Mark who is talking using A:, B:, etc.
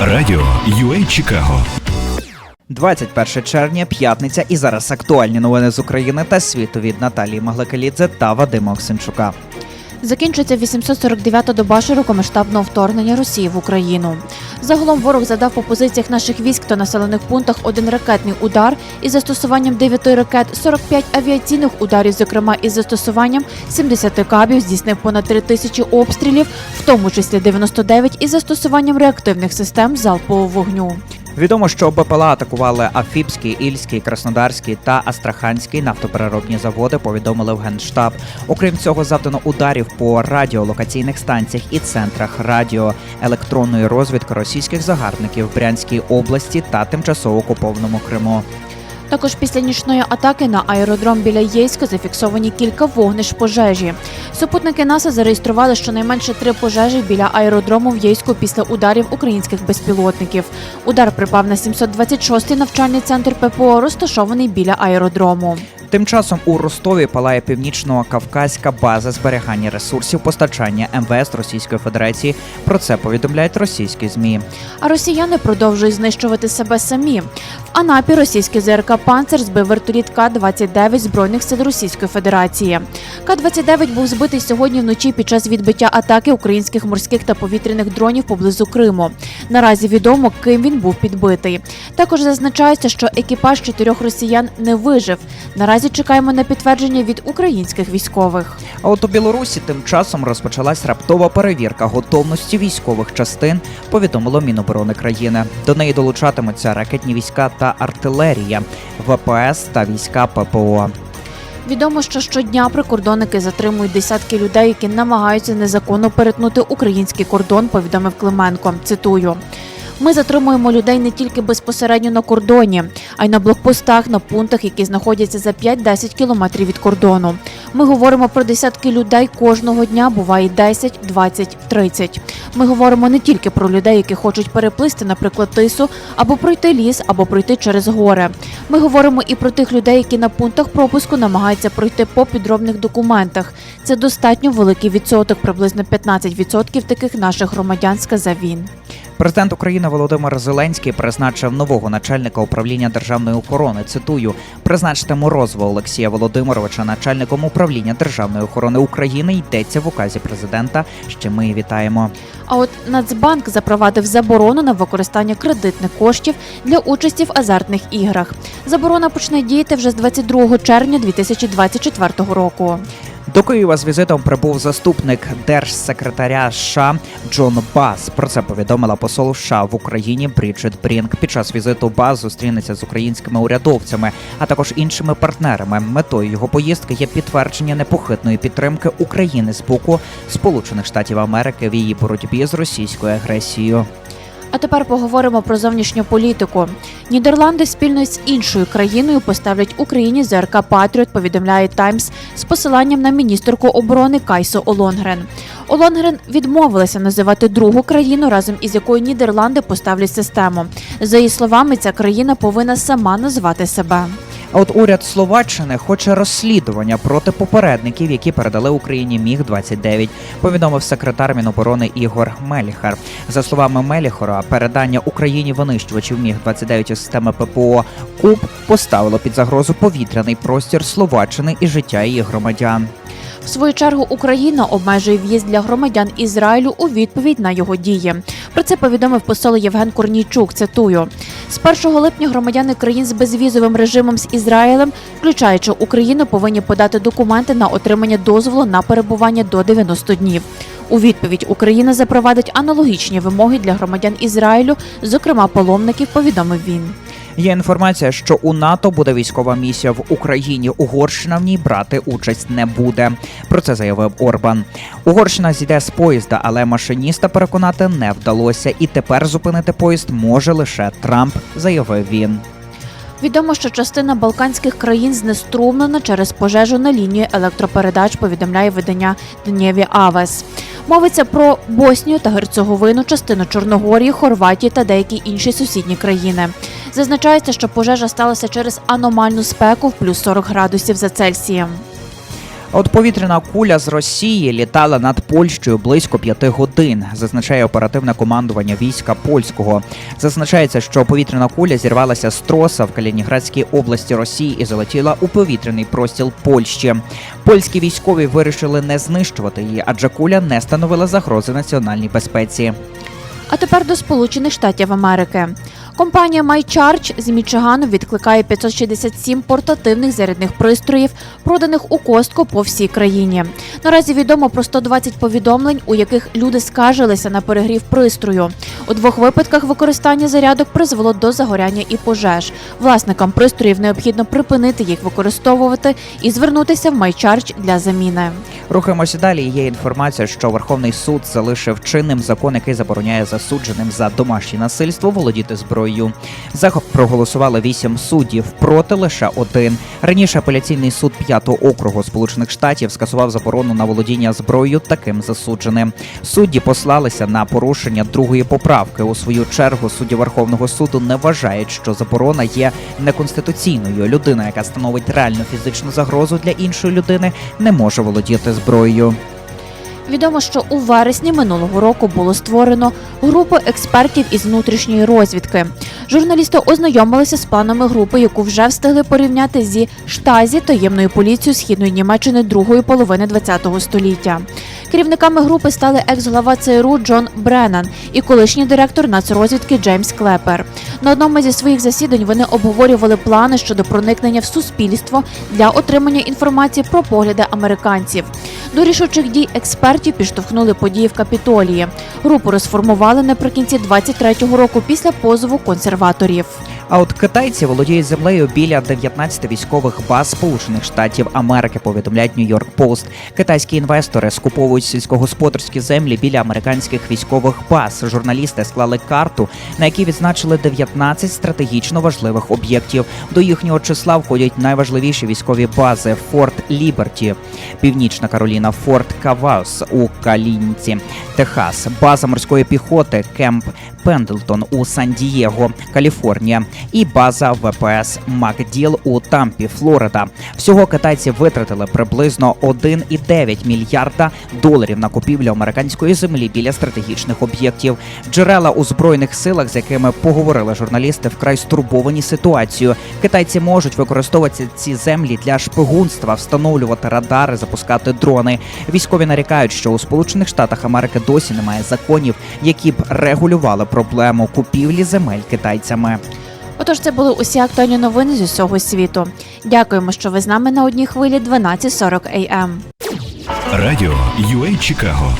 A: Радіо UA Чикаго
B: 21 червня, п'ятниця, і зараз актуальні новини з України та світу від Наталії Маглакалідзе та Вадима Оксенчука.
C: Закінчується 849-та доба широкомасштабного вторгнення Росії в Україну. Загалом ворог задав по позиціях наших військ та населених пунктах один ракетний удар із застосуванням 9 ракет, 45 авіаційних ударів, зокрема із застосуванням 70 кабів, здійснив понад 3 тисячі обстрілів, в тому числі 99 із застосуванням реактивних систем залпового вогню.
B: Відомо, що БПЛА атакували Афіпський, Ільський, Краснодарський та Астраханський нафтопереробні заводи. Повідомили в генштаб. Окрім цього, завдано ударів по радіолокаційних станціях і центрах радіоелектронної розвідки російських загарбників в Брянській області та тимчасово окупованому Криму.
C: Також після нічної атаки на аеродром біля Єйська зафіксовані кілька вогнищ пожежі. Супутники НАСА зареєстрували щонайменше три пожежі біля аеродрому в Єйську після ударів українських безпілотників. Удар припав на 726-й навчальний центр ППО, розташований біля аеродрому.
B: Тим часом у Ростові палає північно-кавказька база зберігання ресурсів постачання МВС Російської Федерації. Про це повідомляють російські змі.
C: А росіяни продовжують знищувати себе самі. В Анапі російський ЗРК «Панцер» збив вертоліт К-29 Збройних сил Російської Федерації. К-29 був збитий сьогодні вночі під час відбиття атаки українських морських та повітряних дронів поблизу Криму. Наразі відомо, ким він був підбитий. Також зазначається, що екіпаж чотирьох росіян не вижив. Наразі чекаємо на підтвердження від українських військових.
B: А от у Білорусі тим часом розпочалась раптова перевірка готовності військових частин. Повідомило Міноборони країни. До неї долучатимуться ракетні війська та артилерія, ВПС та війська ППО.
C: Відомо, що щодня прикордонники затримують десятки людей, які намагаються незаконно перетнути український кордон, повідомив Клименко. Цитую. Ми затримуємо людей не тільки безпосередньо на кордоні, а й на блокпостах, на пунктах, які знаходяться за 5-10 кілометрів від кордону. Ми говоримо про десятки людей кожного дня, буває 10, 20, 30. Ми говоримо не тільки про людей, які хочуть переплисти, наприклад, тису, або пройти ліс, або пройти через гори. Ми говоримо і про тих людей, які на пунктах пропуску намагаються пройти по підробних документах. Це достатньо великий відсоток, приблизно 15% таких наших громадян, сказав він.
B: Президент України Володимир Зеленський призначив нового начальника управління державної охорони. Цитую: призначте Морозова Олексія Володимировича начальником управління державної охорони України. Йдеться в указі президента. Ще ми вітаємо.
C: А от Нацбанк запровадив заборону на використання кредитних коштів для участі в азартних іграх. Заборона почне діяти вже з 22 червня 2024 року.
B: До Києва з візитом прибув заступник держсекретаря США Джон Бас. Про це повідомила посол США в Україні Бріджит Брінк. Під час візиту Бас зустрінеться з українськими урядовцями, а також іншими партнерами. Метою його поїздки є підтвердження непохитної підтримки України з боку Сполучених Штатів Америки в її боротьбі з російською агресією.
C: А тепер поговоримо про зовнішню політику. Нідерланди спільно з іншою країною поставлять Україні ЗРК Патріот, повідомляє Таймс з посиланням на міністерку оборони Кайсо Олонгрен. Олонгрен відмовилася називати другу країну, разом із якою Нідерланди поставлять систему. За її словами, ця країна повинна сама назвати себе.
B: А от уряд Словаччини хоче розслідування проти попередників, які передали Україні міг 29 повідомив секретар Міноборони Ігор Меліхар. За словами Меліхора, передання Україні винищувачів міг 29 у системи ППО Куб поставило під загрозу повітряний простір Словаччини і життя її громадян.
C: В свою чергу Україна обмежує в'їзд для громадян Ізраїлю у відповідь на його дії. Про це повідомив посол Євген Корнійчук. Цитую: з 1 липня громадяни країн з безвізовим режимом з Ізраїлем, включаючи Україну, повинні подати документи на отримання дозволу на перебування до 90 днів. У відповідь Україна запровадить аналогічні вимоги для громадян Ізраїлю, зокрема паломників. Повідомив він.
B: Є інформація, що у НАТО буде військова місія в Україні. Угорщина в ній брати участь не буде. Про це заявив Орбан. Угорщина зійде з поїзда, але машиніста переконати не вдалося. І тепер зупинити поїзд може лише Трамп, заявив він.
C: Відомо, що частина балканських країн знеструмлена через пожежу на лінії електропередач, повідомляє видання Днєві Авес. Мовиться про Боснію та Герцеговину, частину Чорногорії, Хорватії та деякі інші сусідні країни. Зазначається, що пожежа сталася через аномальну спеку в плюс 40 градусів за Цельсієм.
B: От повітряна куля з Росії літала над Польщею близько п'яти годин, зазначає оперативне командування війська польського. Зазначається, що повітряна куля зірвалася з троса в Калінінградській області Росії і залетіла у повітряний простіл Польщі. Польські військові вирішили не знищувати її, адже куля не становила загрози національній безпеці.
C: А тепер до Сполучених Штатів Америки. Компанія MyCharge з Мічигану відкликає 567 портативних зарядних пристроїв, проданих у Костко по всій країні. Наразі відомо про 120 повідомлень, у яких люди скаржилися на перегрів пристрою. У двох випадках використання зарядок призвело до загоряння і пожеж. Власникам пристроїв необхідно припинити їх використовувати і звернутися в MyCharge для заміни.
B: Рухаємося далі. Є інформація, що Верховний суд залишив чинним закон, який забороняє засудженим за домашнє насильство володіти зброєю. За проголосували вісім суддів, проти лише один. Раніше апеляційний суд п'ятого округу Сполучених Штатів скасував заборону на володіння зброєю таким засудженим. Судді послалися на порушення другої поправки. У свою чергу судді Верховного суду не вважають, що заборона є неконституційною. Людина, яка становить реальну фізичну загрозу для іншої людини, не може володіти зброєю.
C: Відомо, що у вересні минулого року було створено групу експертів із внутрішньої розвідки. Журналісти ознайомилися з планами групи, яку вже встигли порівняти зі штазі таємною поліцією східної Німеччини другої половини ХХ століття. Керівниками групи стали екс-глава ЦРУ Джон Бреннан і колишній директор нацрозвідки Джеймс Клепер. На одному зі своїх засідань вони обговорювали плани щодо проникнення в суспільство для отримання інформації про погляди американців. До рішучих дій експертів підштовхнули події в Капітолії. Групу розформували наприкінці 23-го року після позову консерваторів.
B: А от китайці володіють землею біля 19 військових баз Сполучених Штатів Америки. Повідомляють Нью-Йорк Пост. Китайські інвестори скуповують сільськогосподарські землі біля американських військових баз. Журналісти склали карту, на якій відзначили 19 стратегічно важливих об'єктів. До їхнього числа входять найважливіші військові бази: Форт Ліберті, Північна Кароліна, Форт Каваус у Калінці, Техас, база морської піхоти Кемп Пендлтон у Сан-Дієго, Каліфорнія, і база ВПС Макділ у Тампі, Флорида. Всього китайці витратили приблизно 1,9 мільярда доларів на купівлю американської землі біля стратегічних об'єктів. Джерела у збройних силах, з якими поговорили журналісти, вкрай стурбовані ситуацією. Китайці можуть використовувати ці землі для шпигунства, встановлювати радари, запускати дрони. Військові нарікають, що у Сполучених Штатах Америки досі немає законів, які б регулювали проблему купівлі земель китайцями.
C: Отож, це були усі актуальні новини з усього світу. Дякуємо, що ви з нами на одній хвилі 12.40 AM.
A: Радіо UA Чикаго